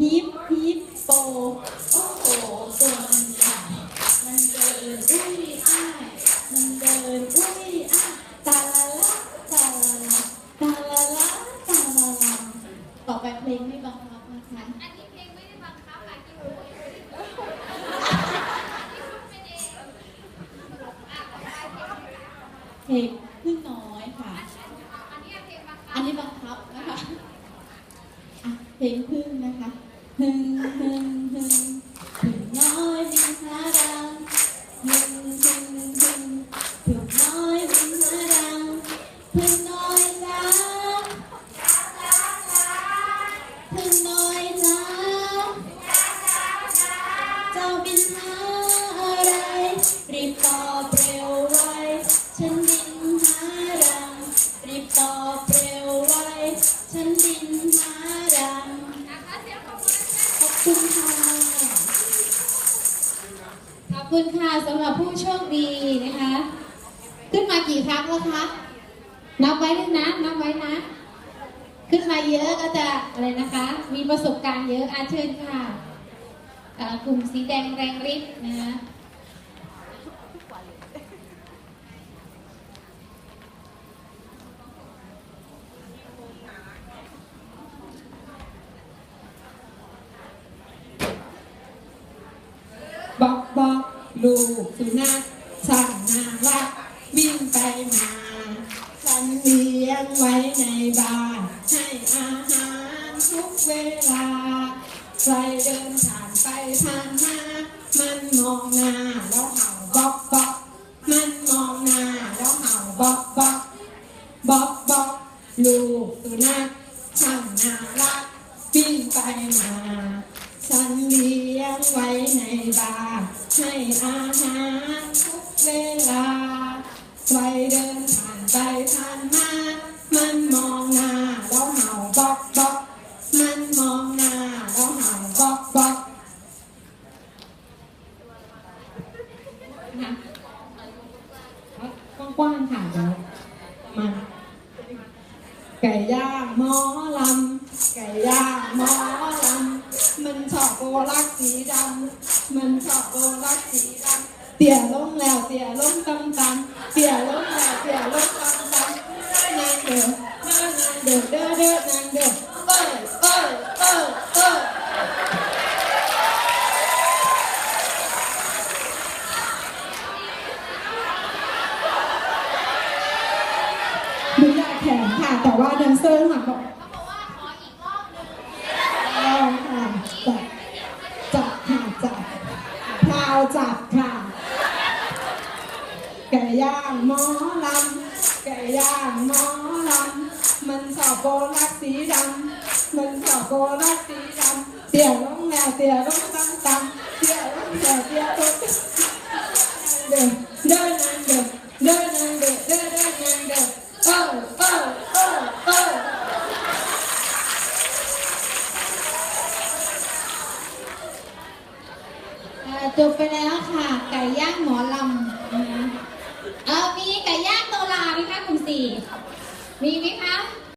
ฮิปฮิปโป โอ้โหตัวมันใหญ่มันเดินอุ้ยอ้ายมันเดินอุ้ยอ้ายตาละละตาละละตาละละตาละละต่อไปเพลงไม่บังคับนะคะ อันนี้เพลงไม่ได้บังคับค่ะที่หูที่คุณเป็นเองอะต่อไปเพลงเพลงพึ่งน้อยค่ะ อันนี้เพลงบังคัอันนี้บังคับนะคะ อะเพลงพึ่งนะคะฮึงฮึงฮึงพึ่งน้อยบินหาดังฮึงฮึงฮึงพึ่งน้อยบินหาดังพึ่งน้อยจ้าพึ่งน้อยจ้าเจ้าบินหาอะไรรีบตอบเร็ว ขอบคุณค่ะสำหรับผู้โชคดีนะคะ ขึ้นมากี่ครั้งแล้วคะ นับไว้ด้วยนะ นับไว้นะ ขึ้นมาเยอะก็จะอะไรนะคะ มีประสบการณ์เยอะอาเชิญค่ะกลุ่มสีแดงแรงฤทธิ์นะคะ บอกบอกลูกสุนัขช่างน่ารักวิ่งไปมาฉันเลี้ยงไว้ในบ้าน ให้อาหารทุกเวลา ใครเดินผ่านไปผ่านมา มันมองหน้าแล้วเห่าบอกบอกมันมองหน้าแล้วเห่าบอกบอกบอกบอกลูกสุนัขช่างน่ารักวิ่งไปมา ฉันเลี้ยงไว้ในบ้านให้อาหารทุกเวลาใครเดินผ่านไปผ่านมา มันมองหน้าแล้วเห่าบอกบอกมันมองหน้าแล้วเห่าบอกบอกนะกว้างๆค่ะเดี๋ยวมาไก่ย่างหมอลำไก่ย่างหมอ มันชอบโกลักสีดำมันชอบโกลักสีดำเตี่ยลงแล้วเตี่ยลงตำตำเตี่ยลงแล้วเตี่ยลงตำตำนางเด้อนางเด้อเด้อเด้อนางเด้อเอ้ยเอ้ยเอ้ยเอ้ยหนูอยากแข่งค่ะแต่ว่าแดนเซอร์ค่ะบอก ไก่ย่างหมอลำไก่ย่างหมอลำมันชอบโกลักสีดำมันชอบโกลักสีดำเตี่ยลงแล้วเตี่ยลงตั้งตั้งเตี่ยลงแล้วเตี่ยลงเดินเดินนางเดินเดินนางเดินเดินเดินนางเดินเออเออเออเออ เอ่อจบไปแล้วค่ะ ไก่ย่างหมอลำ มีไหมคะ